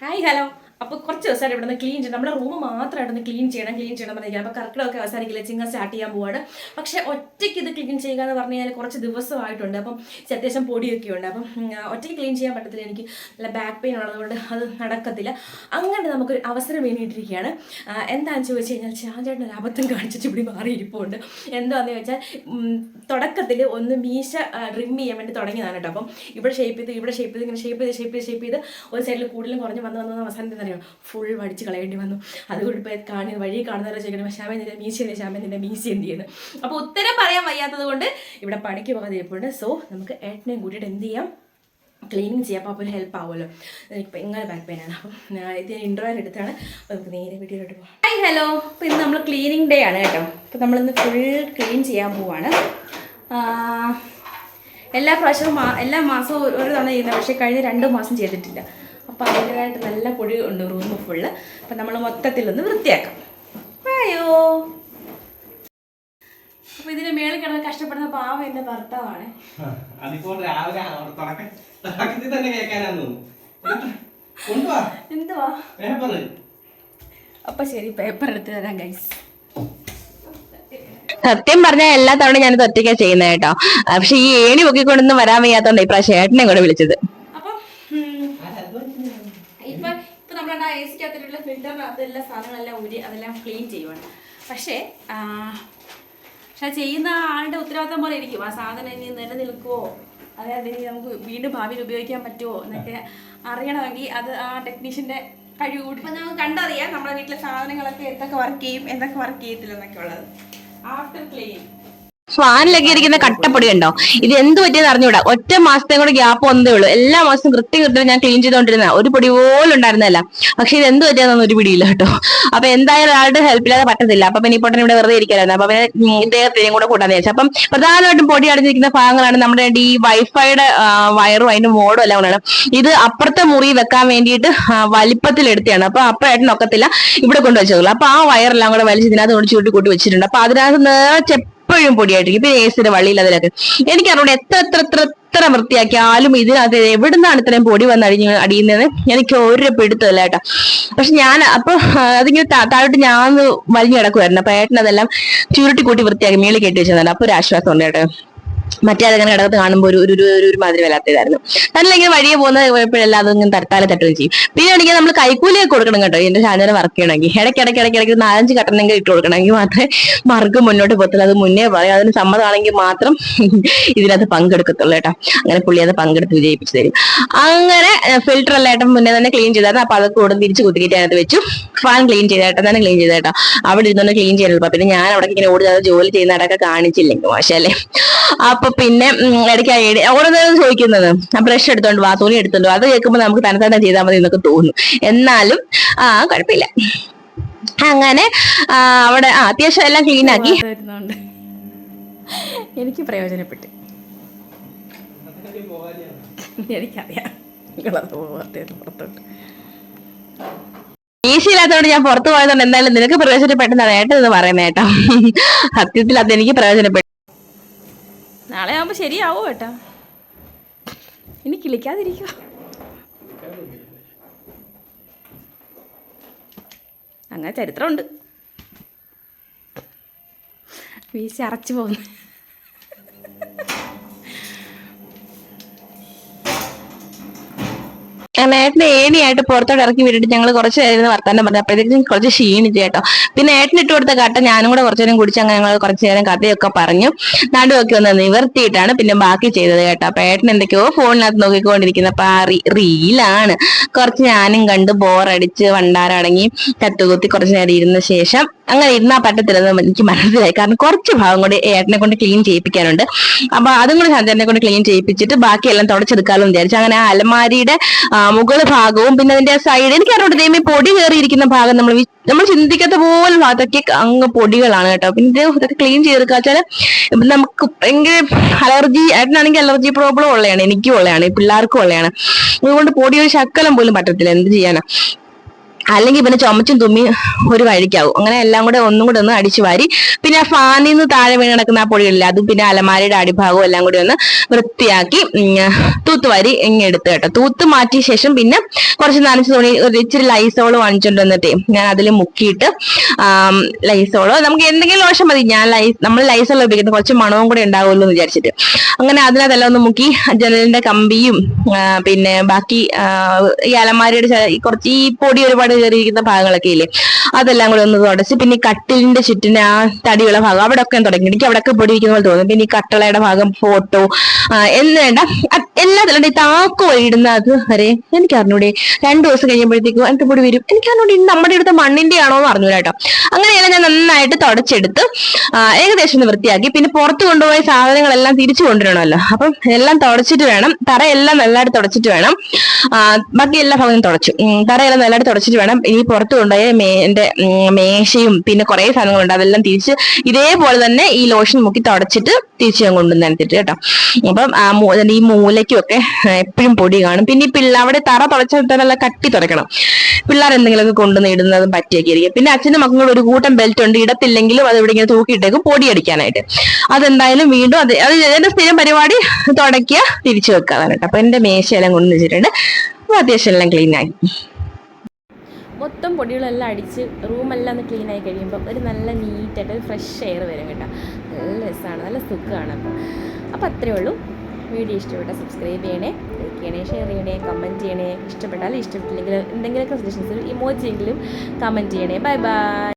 Hi hello. അപ്പോൾ കുറച്ച് ദിവസമായിട്ട് ഇവിടെ നിന്ന് ക്ലീൻ ചെയ്യണം നമ്മുടെ റൂം മാത്രമായിട്ട് ഒന്ന് ക്ലീൻ ചെയ്യണം ക്ലീൻ ചെയ്യണം പറഞ്ഞിരിക്കുക അപ്പോൾ കർക്കിടമൊക്കെ അവസാനിക്കില്ല? ചിങ്ങ സ്റ്റാർട്ട് ചെയ്യാൻ പോവാണ്. പക്ഷേ ഒറ്റയ്ക്ക് ഇത് ക്ലീൻ ചെയ്യുക എന്ന് പറഞ്ഞു കഴിഞ്ഞാൽ കുറച്ച് ദിവസമായിട്ടുണ്ട്. അപ്പം അത്യാവശ്യം പൊടിയൊക്കെ ഉണ്ട്. അപ്പം ഒറ്റയ്ക്ക് ക്ലീൻ ചെയ്യാൻ പറ്റത്തില്ല. എനിക്ക് നല്ല ബാക്ക് പെയിൻ ഉള്ളതുകൊണ്ട് അത് നടക്കത്തില്ല. അങ്ങനെ നമുക്കൊരു അവസരം വേണ്ടിയിട്ടിരിക്കുകയാണ്. എന്താണെന്ന് ചോദിച്ചു കഴിഞ്ഞാൽ ചാഞ്ചേട്ടൻ ഒരു അബദ്ധം കാണിച്ചിട്ട് ഇവിടെ മാറിയിരിപ്പുണ്ട്. എന്താണെന്ന് വെച്ചാൽ തുടക്കത്തിൽ ഒന്ന് മീശ ഡ്രിം ചെയ്യാൻ വേണ്ടി തുടങ്ങിയതാണ് കേട്ടോ. അപ്പം ഇവിടെ ഷേപ്പ് ചെയ്ത് ഇവിടെ ഷേപ്പ് ചെയ്ത് ഇങ്ങനെ ഷേപ്പ് ചെയ്ത് ഷേപ്പ് ചെയ്ത് ഷേപ്പ് ചെയ്ത് ഒരു സൈഡിൽ കൂടുതലും കുറഞ്ഞ് വന്ന് വന്ന് അവസാനത്തിൽ അറിയാം ഫുൾ വടിച്ച് കളയേണ്ടി വന്നു. അതുകൊണ്ട് ഇപ്പോൾ കാണി വഴി കാണുന്നവരെ ചോദിക്കണം ശ്യാമ നിന്റെ മീശ എന്ത് ശ്യാമ നിന്റെ മീശ എന്ത് ചെയ്യുന്നു? അപ്പോൾ ഉത്തരം പറയാൻ വയ്യാത്തത് കൊണ്ട് ഇവിടെ പണിക്ക് പോകാതെ ഇരിപ്പുണ്ട്. സോ നമുക്ക് ഏട്ടനെയും കൂട്ടിയിട്ട് എന്ത് ചെയ്യാം? ക്ലീനിങ് ചെയ്യാം. അപ്പോൾ ഒരു ഹെൽപ്പ് ആവുമല്ലോ. ഇപ്പം ഇങ്ങനെ ബാക്ക് പെയിൻ ആണ്. അപ്പം ഇത് ഇൻട്രോ എടുത്താണ്. അപ്പോൾ നമുക്ക് നേരെ വീട്ടിലോട്ട് പോകാം ഹായ് ഹലോ അപ്പോൾ ഇന്ന് നമ്മൾ ക്ലീനിങ് ഡേ ആണ് കേട്ടോ. അപ്പോൾ നമ്മളിന്ന് ഫുൾ ക്ലീൻ ചെയ്യാൻ പോവാണ്. എല്ലാ പ്രാവശ്യവും എല്ലാ മാസവും ഒരു തവണ ചെയ്യുന്നത് പക്ഷേ കഴിഞ്ഞ രണ്ട് മാസം ചെയ്തിട്ടില്ല. അപ്പോൾ അതിന്റെതായിട്ട് നല്ല പൊടി ഉണ്ട് റൂം ഫുള്ള് അപ്പം നമ്മൾ മൊത്തത്തിലൊന്ന് വൃത്തിയാക്കാം. അയ്യോ അപ്പൊ ഇതിന് മേളിൽ കിടന്ന് കഷ്ടപ്പെടുന്ന പാവം എന്റെ ഭർത്താവാണ്. അതിപ്പോ രാവിലെ അവിടെ തുടക്ക- തുടക്കത്തിൽ തന്നെ കേൾക്കാനാന്ന് തോന്നുന്നു. കൊണ്ടുവാ. എന്തുവാ? പേപ്പറ് അപ്പോൾ ശരി പേപ്പർ എടുത്ത് തരാം ഗൈസ് സത്യം പറഞ്ഞാൽ എല്ലാ തവണ ഞാനിത് ഒറ്റയ്ക്കാ ചെയ്യുന്നത് കേട്ടോ. പക്ഷെ ഈ ഏണി പൊക്കിക്കൊണ്ടൊന്നും വരാൻ വയ്യാത്തോണ്ട് ഇപ്രാവശ്യം ഏട്ടനെ കൂടെ വിളിച്ചത് അപ്പം ഉം, ഇപ്പൊ നമ്മുടെ എ സിക്കകത്തിലുള്ള ഫിൽറ്ററിനകത്ത് അതെല്ലാം സാധനങ്ങളെല്ലാം ഊരി അതെല്ലാം ക്ലീൻ ചെയ്യുവാണ്. പക്ഷേ ആ, പക്ഷെ ചെയ്യുന്ന ആളുടെ ഉത്തരവാദിത്തം പോലെ ഇരിക്കും. ആ സാധനം ഇനി നിലനിൽക്കുവോ? അതായത് ഇനി നമുക്ക് വീണ്ടും ഭാവിയിൽ ഉപയോഗിക്കാൻ പറ്റുമോ എന്നൊക്കെ അറിയണമെങ്കിൽ അത് ആ ടെക്നീഷ്യന്റെ കഴിവ് കൂടി അപ്പം നമുക്ക് കണ്ടറിയാം നമ്മുടെ വീട്ടിലെ സാധനങ്ങളൊക്കെ എന്തൊക്കെ വർക്ക് ചെയ്യും എന്തൊക്കെ വർക്ക് ചെയ്യത്തില്ല എന്നൊക്കെ ഉള്ളത്. ആഫ്റ്റർ ക്ലീൻ ഫാനിലൊക്കെ ഇരിക്കുന്ന കട്ടപ്പൊടി ഉണ്ടോ ഇത് എന്ത് പറ്റിയെന്ന് അറിഞ്ഞൂടാ. ഒറ്റ മാസത്തെ കൂടെ ഗ്യാപ്പ് വന്നതേ ഉള്ളൂ. എല്ലാ മാസവും കൃത്യം കൃത്യം ഞാൻ ക്ലീൻ ചെയ്തോണ്ടിരുന്ന ഒരു പൊടി പോലും ഉണ്ടായിരുന്നല്ല പക്ഷെ ഇത് എന്ത് പറ്റിയാന്നൊന്നും ഒരു പിടിയില്ല കേട്ടോ. അപ്പൊ എന്തായാലും ഒരാളുടെ ഹെൽപ്പ് ഇല്ലാതെ പറ്റത്തില്ല. അപ്പൊ പിന്നെ ഇപ്പോൾ ഇവിടെ വെറുതെ ഇരിക്കലായിരുന്നു അപ്പൊ പിന്നെ ഇദ്ദേഹത്തിനെയും കൂടെ കൂട്ടാന്ന് വിചാരിച്ചു. അപ്പം പ്രധാനമായിട്ടും പൊടി അടിഞ്ഞിരിക്കുന്ന ഭാഗങ്ങളാണ് നമ്മുടെ ഈ വൈഫൈയുടെ വയറും അതിന്റെ മോഡും എല്ലാം ആണ് ഇത് അപ്പുറത്തെ മുറി വെക്കാൻ വേണ്ടിയിട്ട് വലിപ്പത്തിൽ എടുത്തതാണ് അപ്പൊ അപ്പഴായിട്ട് നോക്കത്തില്ല ഇവിടെ കൊണ്ടുവച്ചതുള്ളൂ. അപ്പൊ ആ വയറെല്ലാം കൂടെ വലിച്ച് ഇതിനകത്ത് കൊണ്ട് ചൂട്ടി കൂട്ടി വെച്ചിട്ടുണ്ട്. അപ്പൊ അതിനകത്ത് നിറച്ച് എപ്പോഴും പൊടിയായിട്ടിരിക്കും ഇപ്പൊ ഏസിന്റെ വള്ളിയിൽ അതിലൊക്കെ എനിക്കറിവിടെ എത്ര എത്ര എത്ര എത്ര വൃത്തിയാക്കിയാലും ഇതിനകത്ത് എവിടുന്നാണ് ഇത്രയും പൊടി വന്ന് അടിഞ്ഞ് അടിയുന്നത് എനിക്ക് ഒരു പിടുത്തമില്ല കേട്ടോ. പക്ഷെ ഞാൻ അപ്പൊ അതിങ്ങനെ താഴോട്ട് ഞാൻ വലിഞ്ഞു കിടക്കുമായിരുന്നു അപ്പൊ ഏട്ടനതെല്ലാം ചുരുട്ടി കൂട്ടി വൃത്തിയാക്കി മേളിൽ കെട്ടി വെച്ചതാണ് അപ്പൊ ഒരു ആശ്വാസം ഉണ്ട് കേട്ടോ. മറ്റേ അതങ്ങനെ കിടക്കത്ത് കാണുമ്പോൾ ഒരു ഒരു ഒരു- മാതിരി വല്ലാത്തതായിരുന്നു. തന്നെ വഴിയെ പോകുന്ന എപ്പോഴെല്ലാം ഇങ്ങനെ തരത്താലെ തട്ടുകയും ചെയ്യും. പിന്നെ ആണെങ്കിൽ നമ്മൾ കൈക്കൂലിയൊക്കെ കൊടുക്കണം കേട്ടോ. എന്റെ ചാനൽ വർക്ക് ചെയ്യണമെങ്കിൽ. ഇടയ്ക്ക് ഇടയ്ക്ക് ഇടയ്ക്ക് ഇടയ്ക്ക് നാലഞ്ച് കട്ടണമെങ്കിൽ ഇട്ട് കൊടുക്കണമെങ്കിൽ മാത്രമേ മാർക്ക് മുന്നോട്ട് പോകത്തുള്ളൂ. അത് മുന്നേ പറയും. അതിന് സമ്മതമാണെങ്കിൽ മാത്രം ഇതിനകത്ത് പങ്കെടുക്കത്തുള്ളൂ കേട്ടോ. അങ്ങനെ പുള്ളി അത് പങ്കെടുത്ത് വിജയിപ്പിച്ചു തരും. അങ്ങനെ ഫിൽറ്റർ അല്ല ഏട്ടൻ മുന്നേ തന്നെ ക്ലീൻ ചെയ്തായിരുന്നു. അപ്പൊ അതൊക്കെ ഉടൻ തിരിച്ച് കുത്തിക്കിട്ട് അതിനകത്ത് വെച്ചു. ഫാൻ ക്ലീൻ ചെയ്ത ഏട്ടൻ തന്നെ ക്ലീൻ ചെയ്തേട്ടോ അവിടെ ഇരുന്നോണ്ട് ക്ലീൻ ചെയ്യണല്ലോ. പിന്നെ ഞാൻ അവിടെ ഇങ്ങനെ ഓടി ജോലി ചെയ്യുന്നവരൊക്കെ കാണിച്ചില്ലെങ്കിൽ മോശമല്ലേ അപ്പൊ പിന്നെ ഉം, ഇടയ്ക്ക് ആ ഓരോ നേരം ചോദിക്കുന്നത്. ബ്രഷ് എടുത്തോണ്ട് വാ തുണി എടുത്തോണ്ട് വാ. അത് കേൾക്കുമ്പോൾ നമുക്ക് തന്നെ തന്നെ ചെയ്താൽ മതി എന്നൊക്കെ തോന്നും. എന്നാലും ആ കുഴപ്പമില്ല. അങ്ങനെ അവിടെ ആ അത്യാവശ്യം എല്ലാം ക്ലീൻ ആക്കി. എനിക്ക് പ്രയോജനപ്പെട്ടു. എനിക്കറിയാം. നിങ്ങളത് പുറത്തോട്ട്. ഈശയില്ലാത്തതുകൊണ്ട് ഞാൻ പുറത്തു പോയതുകൊണ്ട് എന്തായാലും നിനക്ക് പ്രയോജനപ്പെട്ടെന്നാണ് ഏട്ടൻ എന്ന് പറയുന്നത് കേട്ടോ. സത്യത്തിൽ അത് എനിക്ക് പ്രയോജനപ്പെട്ടു. നാളെ ആവുമ്പോൾ ശരിയാവോ കേട്ടോ ഇനി കിളിക്കാതിരിക്കുക അങ്ങനെ ചരിത്രമുണ്ട്. വീശി അറച്ചു പോകുന്നു അങ്ങനെ ഏട്ടനെ ഏണിയായിട്ട് പുറത്തോട്ട് ഇറക്കി വിട്ടിട്ട് ഞങ്ങൾ കുറച്ച് നേരം വർത്താനം പറഞ്ഞു. അപ്പോഴത്തേക്കും കുറച്ച് ക്ഷീണിച്ചു കേട്ടോ. പിന്നെ ഏട്ടൻ ഇട്ട് കൊടുത്ത കട്ട ഞാനും കൂടെ കുറച്ചു നേരം കുടിച്ച് അങ്ങനെ ഞങ്ങൾ കുറച്ചു നേരം കഥയൊക്കെ പറഞ്ഞു. നടുവൊക്കെ ഒന്ന് നിവർത്തിയിട്ടാണ് പിന്നെ ബാക്കി ചെയ്തത് കേട്ടോ. അപ്പൊ ഏട്ടൻ എന്തൊക്കെയോ ഫോണിനകത്ത് നോക്കിക്കൊണ്ടിരിക്കുന്ന. അപ്പൊ റീലാണ്. കുറച്ച് ഞാനും കണ്ട് ബോറടിച്ച് വണ്ടാരടങ്ങി കത്തുകുത്തി കുറച്ചു നേരം ഇരുന്ന ശേഷം അങ്ങനെ ഇരുന്നാ പറ്റത്തില്ലെന്ന് എനിക്ക് മനസ്സിലായി. കാരണം കുറച്ച് ഭാഗം കൂടി ഏട്ടനെ കൊണ്ട് ക്ലീൻ ചെയ്യിപ്പിക്കാനുണ്ട്. അപ്പൊ അതും കൂടി ചന്ദ്രനെ കൊണ്ട് ക്ലീൻ ചെയ്യിപ്പിച്ചിട്ട് ബാക്കിയെല്ലാം തുടച്ചെടുക്കാമെന്ന് വിചാരിച്ചു. അങ്ങനെ ആ അലമാരിയുടെ മുകൾ ഭാഗവും പിന്നെ അതിന്റെ സൈഡ് എനിക്ക് അറിയാം ദൈവം പൊടി കയറിയിരിക്കുന്ന ഭാഗം നമ്മൾ നമ്മൾ ചിന്തിക്കാത്ത പോലെ ഭാഗത്തൊക്കെ അങ്ങ് പൊടികളാണ് കേട്ടോ. പിന്നെ ഇത് ഇതൊക്കെ ക്ലീൻ ചെയ്തെടുക്കുക വെച്ചാൽ നമുക്ക് ഭയങ്കര അലർജി ഏട്ടനാണെങ്കിൽ അലർജി പ്രോബ്ലം ഉള്ളതാണ്. എനിക്കും ഉള്ളതാണ്. പിള്ളേർക്കും ഉള്ളതാണ്. അതുകൊണ്ട് പൊടി ഒരു ശക്കലം പോലും പറ്റത്തില്ല. എന്ത് ചെയ്യാനാ? അല്ലെങ്കിൽ പിന്നെ ചുമച്ചും തുമ്മി ഒരു വഴിക്കാവും. അങ്ങനെ എല്ലാം കൂടെ ഒന്നും കൂടെ ഒന്ന് അടിച്ചു വാരി. പിന്നെ ആ ഫാനിൽ നിന്ന് താഴെ വീണ് കിടക്കുന്ന ആ പൊടികളില്ല അതും പിന്നെ അലമാരയുടെ അടിഭാഗവും എല്ലാം കൂടി ഒന്ന് വൃത്തിയാക്കി തൂത്തുവാരി ഇങ്ങനെ എടുത്ത് കേട്ടോ. തൂത്ത് മാറ്റിയ ശേഷം പിന്നെ കുറച്ച് നനച്ച് തുണി ഒരു ഇച്ചിരി ലൈസോൾ വാങ്ങിച്ചോണ്ട് വന്നിട്ടേ ഞാൻ അതിൽ മുക്കിയിട്ട് ലൈസോളോ നമുക്ക് എന്തെങ്കിലും ലോഷം മതി. ഞാൻ ലൈസ് നമ്മൾ ലൈസോൾ ഉപയോഗിക്കുന്നത് കുറച്ച് മണവും കൂടെ ഉണ്ടാവുമല്ലോ എന്ന് വിചാരിച്ചിട്ട്. അങ്ങനെ അതിനകത്തെല്ലാം ഒന്ന് മുക്കി ജനലിന്റെ കമ്പിയും പിന്നെ ബാക്കി ഈ അലമാരയുടെ കുറച്ച് ഈ പൊടി ഒരുപാട് കയറിയിരിക്കുന്ന ഭാഗങ്ങളൊക്കെ ഇല്ലേ? അതെല്ലാം കൂടെ ഒന്ന് തുടച്ച്. പിന്നെ ഈ കട്ടിലിന്റെ ചുറ്റിന് ആ തടിയുള്ള ഭാഗം അവിടെ ഒക്കെ തുടങ്ങി. എനിക്ക് അവിടെ ഒക്കെ പൊടി ഇരിക്കുന്ന പോലെ തോന്നും പിന്നെ ഈ കട്ടളയുടെ ഭാഗം ഫോട്ടോ എന്ന് വേണ്ട. അത് എല്ലാത്തിലും ഈ താക്കോ ഇടുന്ന അത് വരെ എനിക്ക് അറിഞ്ഞൂടെ. രണ്ടു ദിവസം കഴിയുമ്പോഴത്തേക്കും എനിക്ക് പൊടി വരും. എനിക്ക് അറിഞ്ഞൂടെ നമ്മുടെ ഇവിടുത്തെ മണ്ണിന്റെ ആണോ എന്ന് അറിഞ്ഞൂല കേട്ടോ. അങ്ങനെയെല്ലാം ഞാൻ നന്നായിട്ട് തുടച്ചെടുത്ത് ഏകദേശം ഒന്ന് വൃത്തിയാക്കി. പിന്നെ പുറത്ത് കൊണ്ടുപോയ സാധനങ്ങളെല്ലാം തിരിച്ചു കൊണ്ടുവരണമല്ലോ. അപ്പം എല്ലാം തുടച്ചിട്ട് വേണം. തറയെല്ലാം നല്ലതായിട്ട് തുടച്ചിട്ട് വേണം. ബാക്കി എല്ലാ ഭാഗവും തുടച്ചു. തറയെല്ലാം നല്ലതായിട്ട് തുടച്ചിട്ട് വേണം. ഇനി പുറത്ത് കൊണ്ടുപോയ മേ എന്റെ മേശയും പിന്നെ കുറെ സാധനങ്ങളുണ്ട്. അതെല്ലാം തിരിച്ച് ഇതേപോലെ തന്നെ ഈ ലോഷൻ മുക്കി തുടച്ചിട്ട് തിരിച്ച് ഞാൻ കൊണ്ടുവന്ന് എടുത്തിട്ട് കേട്ടോ. അപ്പം ഈ മൂലയ്ക്കും ഒക്കെ എപ്പോഴും പൊടി കാണും. പിന്നെ ഈ പിള്ള അവിടെ തറ തന്നെ കട്ടി തുടക്കണം. പിള്ളേർ എന്തെങ്കിലുമൊക്കെ ഇടുന്നതും പറ്റിയൊക്കെ പിന്നെ അച്ഛനും മക്കളും ഒരു കൂട്ടം ബെൽറ്റ് ഉണ്ട് ഇടത്തില്ലെങ്കിലും അത് ഇവിടെ ഇങ്ങനെ തൂക്കിയിട്ടേക്കും പൊടി അടിക്കാനായിട്ട്. അതെന്തായാലും വീണ്ടും അത് അത് എന്റെ സ്ഥിരം പരിപാടി? തുടയ്ക്കുക തിരിച്ചു വെക്കാതാണ് കേട്ടോ. അപ്പൊ എന്റെ മേശയെല്ലാം കൊണ്ടു വെച്ചിട്ടുണ്ട്. അത്യാവശ്യം എല്ലാം ക്ലീൻ ആയി മൊത്തം പൊടികളെല്ലാം അടിച്ച് റൂമെല്ലാം ഒന്ന് ക്ലീൻ ആയി കഴിയുമ്പോൾ ഒരു നല്ല നീറ്റായിട്ട് ഒരു ഫ്രഷ് എയർ വരും കേട്ടോ. നല്ല രസമാണ് നല്ല സുഖമാണ് അപ്പോൾ അപ്പോൾ അത്രയേ ഉള്ളൂ. വീഡിയോ ഇഷ്ടപ്പെട്ടാൽ സബ്സ്ക്രൈബ് ചെയ്യണേ ലൈക്ക് ചെയ്യണേ ഷെയർ ചെയ്യണേ കമന്റ് ചെയ്യണേ. ഇഷ്ടപ്പെട്ടാൽ ഇഷ്ടപ്പെട്ടില്ലെങ്കിൽ എന്തെങ്കിലുമൊക്കെ സജഷൻസ് ഇമോജിയെങ്കിലും കമന്റ് ചെയ്യണേ. Bye bye